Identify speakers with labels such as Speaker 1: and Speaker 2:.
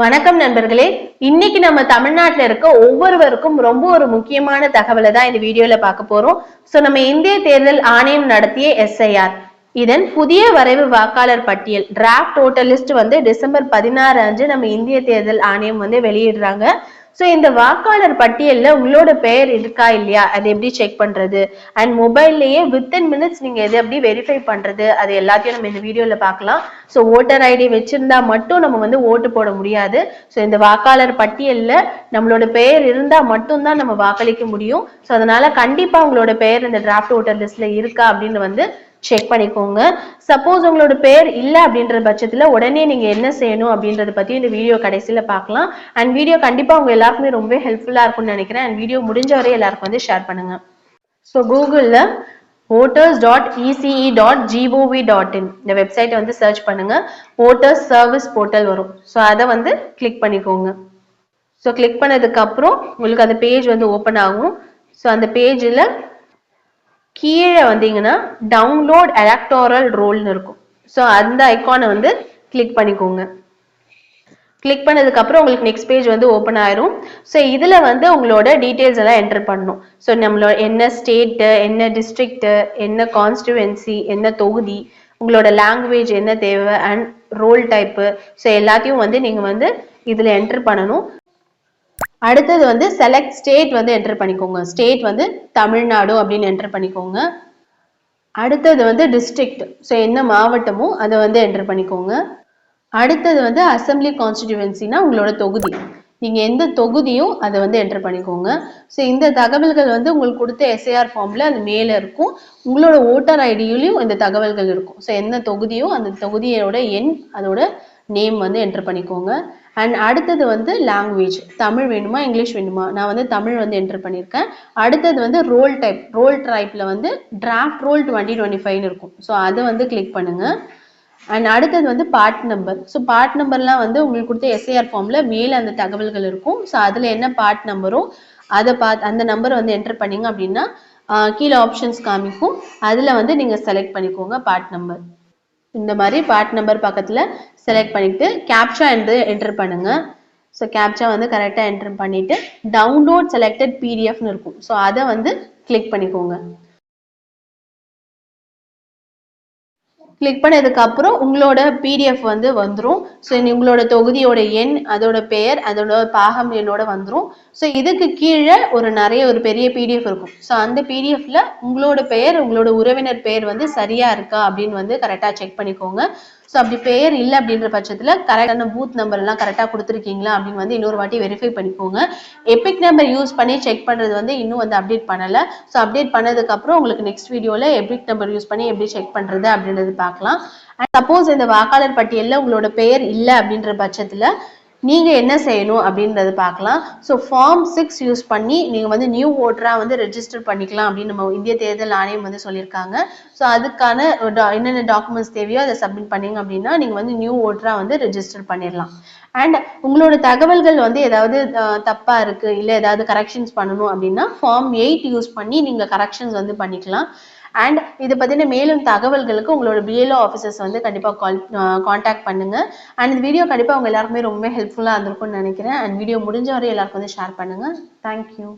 Speaker 1: வணக்கம் நண்பர்களே. இன்னைக்கு நம்ம தமிழ்நாட்டுல இருக்க ஒவ்வொருவருக்கும் ரொம்ப ஒரு முக்கியமான தகவலை தான் இந்த வீடியோல பார்க்க போறோம். சோ நம்ம இந்திய தேர்தல் ஆணையம் நடத்திய எஸ்ஐஆர் இதன் புதிய வரைவு வாக்காளர் பட்டியல் டிராப்ட் டோட்டல் லிஸ்ட் வந்து டிசம்பர் பதினாறு அன்று நம்ம இந்திய தேர்தல் ஆணையம் வந்து வெளியிடுறாங்க. ஸோ இந்த வாக்காளர் பட்டியலில் உங்களோட பெயர் இருக்கா இல்லையா? அதை எப்படி செக் பண்ணுறது அண்ட் மொபைல்லையே வித்தின் மினிட்ஸ் நீங்கள் எது எப்படி வெரிஃபை பண்ணுறது அது எல்லாத்தையும் நம்ம இந்த வீடியோவில் பார்க்கலாம். ஸோ ஓட்டர் ஐடி வச்சுருந்தா மட்டும் நம்ம வந்து ஓட்டு போட முடியாது. ஸோ இந்த வாக்காளர் பட்டியலில் நம்மளோட பெயர் இருந்தால் மட்டும்தான் நம்ம வாக்களிக்க முடியும். ஸோ அதனால் கண்டிப்பாக உங்களோட பெயர் இந்த டிராஃப்ட் ஓட்டர் லிஸ்ட்டில் இருக்கா அப்படின்னு வந்து செக் பண்ணிக்கோங்க. சப்போஸ் உங்களோட பேர் இல்லை அப்படின்ற பட்சத்தில் உடனே நீங்கள் என்ன செய்யணும் அப்படின்றத பற்றி இந்த வீடியோ கடைசியில் பார்க்கலாம். அண்ட் வீடியோ கண்டிப்பாக உங்கள் எல்லாருக்குமே ரொம்ப ஹெல்ப்ஃபுல்லாக இருக்கும்னு நினைக்கிறேன். அண்ட் வீடியோ முடிஞ்ச வரை எல்லாருக்கும் வந்து ஷேர் பண்ணுங்க. ஸோ கூகுளில் voters dot ECI dot GOV dot in இந்த வெப்சைட்டை வந்து சர்ச் பண்ணுங்க. ஓட்டர்ஸ் சர்வீஸ் போர்ட்டல் வரும். ஸோ அதை வந்து கிளிக் பண்ணிக்கோங்க. ஸோ கிளிக் பண்ணதுக்கப்புறம் உங்களுக்கு அந்த பேஜ் வந்து ஓப்பன் ஆகும். ஸோ அந்த பேஜில் கீழே வந்தீங்கன்னா டவுன்லோட் எலக்டோரல் ரோல்னு இருக்கும். ஸோ அந்த ஐக்கானை வந்து கிளிக் பண்ணிக்கோங்க. கிளிக் பண்ணதுக்கப்புறம் உங்களுக்கு நெக்ஸ்ட் பேஜ் வந்து ஓப்பன் ஆயிரும். ஸோ இதில் வந்து உங்களோட டீட்டெயில்ஸ் எல்லாம் என்டர் பண்ணணும். ஸோ நம்மளோட என்ன ஸ்டேட்டு என்ன டிஸ்ட்ரிக்ட்டு என்ன கான்ஸ்டுவன்சி என்ன தொகுதி உங்களோட லாங்குவேஜ் என்ன தேவை அண்ட் ரோல் டைப்பு ஸோ எல்லாத்தையும் வந்து நீங்கள் வந்து இதில் என்டர் பண்ணணும். அடுத்தது வந்து செலக்ட் ஸ்டேட் வந்து என்டர் பண்ணிக்கோங்க. ஸ்டேட் வந்து தமிழ்நாடு அப்படின்னு என்டர் பண்ணிக்கோங்க. அடுத்தது வந்து டிஸ்ட்ரிக்ட் ஸோ என்ன மாவட்டமோ அதை வந்து என்டர் பண்ணிக்கோங்க. அடுத்தது வந்து அசம்பிளி கான்ஸ்டிடியூவன்சினா உங்களோட தொகுதி. நீங்கள் எந்த தொகுதியும் அதை வந்து என்டர் பண்ணிக்கோங்க. ஸோ இந்த தகவல்கள் வந்து உங்களுக்கு கொடுத்த எஸ்ஐஆர் ஃபார்மில் அது மேலே இருக்கும். உங்களோட ஓட்டர் ஐடியிலையும் இந்த தகவல்கள் இருக்கும். ஸோ என்ன தொகுதியோ அந்த தொகுதியோட எண் அதோட நேம் வந்து என்டர் பண்ணிக்கோங்க. அண்ட் அடுத்தது வந்து லாங்குவேஜ் தமிழ் வேணுமா இங்கிலீஷ் வேணுமா? நான் வந்து தமிழ் வந்து என்டர் பண்ணியிருக்கேன். அடுத்தது வந்து ரோல் டைப் ரோல் டைப்பில் வந்து draft roll twenty twenty five இருக்கும். ஸோ அதை வந்து கிளிக் பண்ணுங்கள் அண்ட் அடுத்தது வந்து பார்ட் நம்பர் ஸோ பார்ட் நம்பர்லாம் வந்து உங்களுக்கு கொடுத்த எஸ்ஐஆர் ஃபார்ம்ல மேலே அந்த தகவல்கள் இருக்கும். ஸோ அதில் என்ன பார்ட் நம்பரோ அதை பார்த்து அந்த நம்பரை வந்து என்டர் பண்ணிங்க அப்படின்னா கீழே ஆப்ஷன்ஸ் காமிக்கும். அதில் வந்து நீங்கள் செலக்ட் பண்ணிக்கோங்க பார்ட் நம்பர் இந்த மாதிரி பார்ட் நம்பர் பக்கத்தில் செலக்ட் பண்ணிட்டு கேப்சா என்று என்டர் பண்ணுங்க. ஸோ கேப்சா வந்து கரெக்டாக என்டர் பண்ணிட்டு டவுன்லோட் செலக்டட் பிடிஎஃப்னு இருக்கும். ஸோ அதை வந்து கிளிக் பண்ணிக்கோங்க. கிளிக் பண்ணதுக்கப்புறம் உங்களோட பிடிஎஃப் வந்து வந்துடும் ஸோ உங்களோட தொகுதியோட எண் அதோட பெயர் அதோட பாகம் எண்ணோட வந்துடும் ஸோ இதுக்கு கீழே ஒரு நிறைய ஒரு பெரிய பிடிஎஃப் இருக்கும். ஸோ அந்த பிடிஎஃப்ல உங்களோட பெயர் உங்களோட உறவினர் பெயர் வந்து சரியா இருக்கா அப்படின்னு வந்து கரெக்டாக செக் பண்ணிக்கோங்க. ஸோ அப்படி பெயர் இல்லை அப்படின்ற பட்சத்தில் கரெக்டான பூத் நம்பர் எல்லாம் கரெக்டாக கொடுத்துருக்கீங்களா அப்படின்னு வந்து இன்னொரு வாட்டி வெரிஃபை பண்ணிக்கோங்க. எபிக் நம்பர் யூஸ் பண்ணி செக் பண்ணுறது வந்து இன்னும் வந்து அப்டேட் பண்ணலை. ஸோ அப்டேட் பண்ணதுக்கப்புறம் உங்களுக்கு நெக்ஸ்ட் வீடியோவில் எபிக் நம்பர் யூஸ் பண்ணி எப்படி செக் பண்ணுறது அப்படின்றது பார்க்கலாம். அண்ட் சப்போஸ் இந்த வாக்காளர் பட்டியலில் உங்களோட பெயர் இல்லை அப்படின்ற பட்சத்தில் நீங்கள் என்ன செய்யணும் அப்படின்றத பார்க்கலாம். ஸோ ஃபார்ம் சிக்ஸ் யூஸ் பண்ணி நீங்கள் வந்து நியூ ஓட்டராக வந்து ரெஜிஸ்டர் பண்ணிக்கலாம் அப்படின்னு நம்ம இந்திய தேர்தல் ஆணையம் வந்து சொல்லியிருக்காங்க. ஸோ அதுக்கான என்னென்ன டாக்குமெண்ட்ஸ் தேவையோ அதை சப்மிட் பண்ணீங்க அப்படின்னா நீங்கள் வந்து நியூ ஓட்டராக வந்து ரெஜிஸ்டர் பண்ணிடலாம் அண்ட் உங்களோட தகவல்கள் வந்து ஏதாவது தப்பாக இருக்குது இல்லை ஏதாவது கரெக்ஷன்ஸ் பண்ணணும் அப்படின்னா ஃபார்ம் எயிட் யூஸ் பண்ணி நீங்கள் கரெக்ஷன்ஸ் வந்து பண்ணிக்கலாம். அண்ட் இதை பற்றின மேலும் தகவல்களுக்கு உங்களோட பிஎல்ஓ ஆஃபீஸர்ஸ் வந்து கண்டிப்பாக கால் காண்டாக்ட் பண்ணுங்க. அண்ட் இந்த வீடியோ கண்டிப்பாக அவங்க எல்லாருக்குமே ரொம்ப ஹெல்ப்ஃபுல்லாக இருந்திருக்கும்னு நினைக்கிறேன். அண்ட் வீடியோ முடிஞ்ச வரை எல்லாருக்கும் வந்து ஷேர் பண்ணுங்க. தேங்க்யூ